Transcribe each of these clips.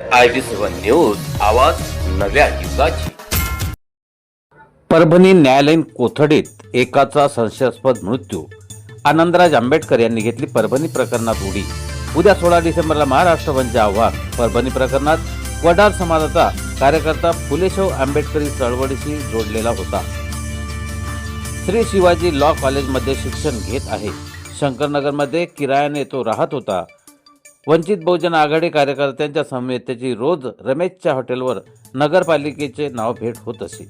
I seven news आवाज नव्या युगाची. परभणी न्यायालयीन कोठडीत एकाचा संशयास्पद मृत्यू. आनंदराज आंबेडकर यांनी घेतली परभणी प्रकरणात उडी. उद्या सोळा डिसेंबरला महाराष्ट्र बंदचे आव्हान. परभणी प्रकरणात वडार समाजाचा कार्यकर्ता फुलेशव आंबेडकरी चळवळीशी जोडलेला होता. श्री शिवाजी लॉ कॉलेजमध्ये शिक्षण घेत आहे. शंकरनगरमध्ये किरायाने तो राहत होता. वंचित बहुजन आघाडी कार्यकर्त्यांच्या समेत त्याची रोज रमेशच्या हॉटेलवर नगरपालिकेचे नाव भेट होत असे.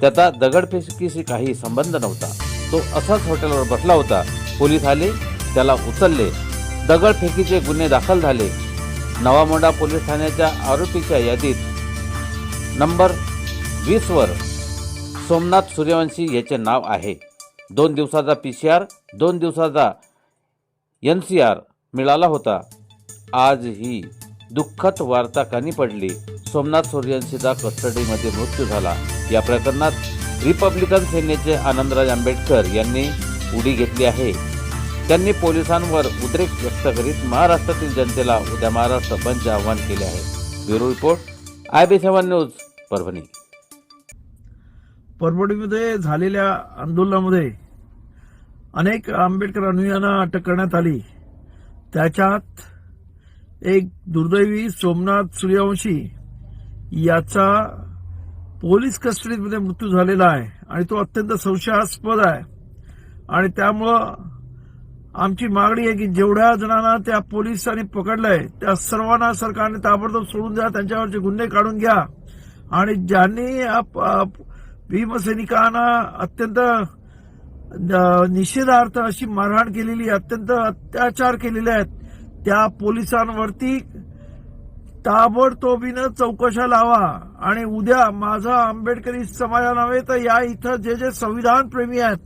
त्याचा दगडफेकीशी काही संबंध नव्हता. तो असाच हॉटेलवर बसला होता. पोलीस आले त्याला उचलले. दगडफेकीचे गुन्हे दाखल झाले. नवामोंडा पोलीस ठाण्याच्या आरोपीच्या यादीत नंबर वीसवर सोमनाथ सूर्यवंशी याचे नाव आहे. दोन दिवसाचा पी सी आर दोन दिवसाचा एन सी आर मिळाला होता. आज ही दुःखद वार्ता कानी पडली. सोमनाथ सूर्यवंशीचा कस्टडीमध्ये मृत्यू झाला. या प्रकरणात रिपब्लिकन सेनेचे आनंदराज आंबेडकर यांनी उडी घेतली आहे. त्यांनी पोलिसांवर उद्रेक व्यक्त करीत महाराष्ट्रातील जनतेला उद्या महाराष्ट्र बंदचे आवाहन केले आहे. Bureau report I B seven news Parbhani. परभणीमध्ये झालेल्या आंदोलनामध्ये अनेक आंबेडकर अनुयांना अटक करण्यात आली. त्याच्यात एक दुर्दैवी सोमनाथ सूर्यवंशी याचा पोलीस कस्टडीमध्ये मृत्यू झालेला आहे आणि तो अत्यंत संशयास्पद आहे. आणि त्यामुळं आमची मागणी आहे की जेवढ्या जणांना त्या पोलिसांनी पकडलंय त्या सर्वांना सरकारने ताबडतोब सोडून द्या त्यांच्यावरचे गुन्हे काढून घ्या. आणि ज्यांनी भीमसैनिकांना अत्यंत निषेधार्थ अशी मारहाण केलेली अत्यंत अत्याचार केलेले आहेत त्या पोलिसांवरती ताबडतोबीनं चौकशा लावा. आणि उद्या माझा आंबेडकरी समाजा नव्हे तर या इथं जे जे संविधान प्रेमी आहेत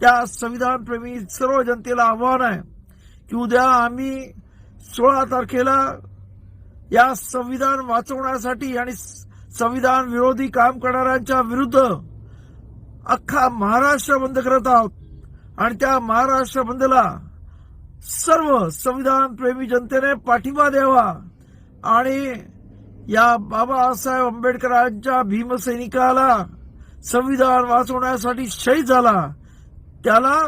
त्या संविधान प्रेमी सर्व जनतेला आव्हान आहे की उद्या आम्ही सोळा तारखेला या संविधान वाचवण्यासाठी आणि संविधान विरोधी काम करणाऱ्यांच्या विरुद्ध अख्खा महाराष्ट्र बंद करत आहोत. आणि त्या महाराष्ट्र बंदला सर्व संविधान प्रेमी जनतेने पाठिंबा द्यावा. आणि या बाबासाहेब आंबेडकरांच्या भीमसैनिकाला संविधान वाचवण्यासाठी शहीद झाला. त्याला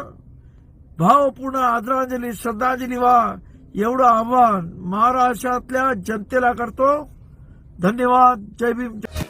भावपूर्ण आदरांजली श्रद्धांजली व्हा एवढं आव्हान महाराष्ट्रातल्या जनतेला करतो. धन्यवाद. जय भीम. जय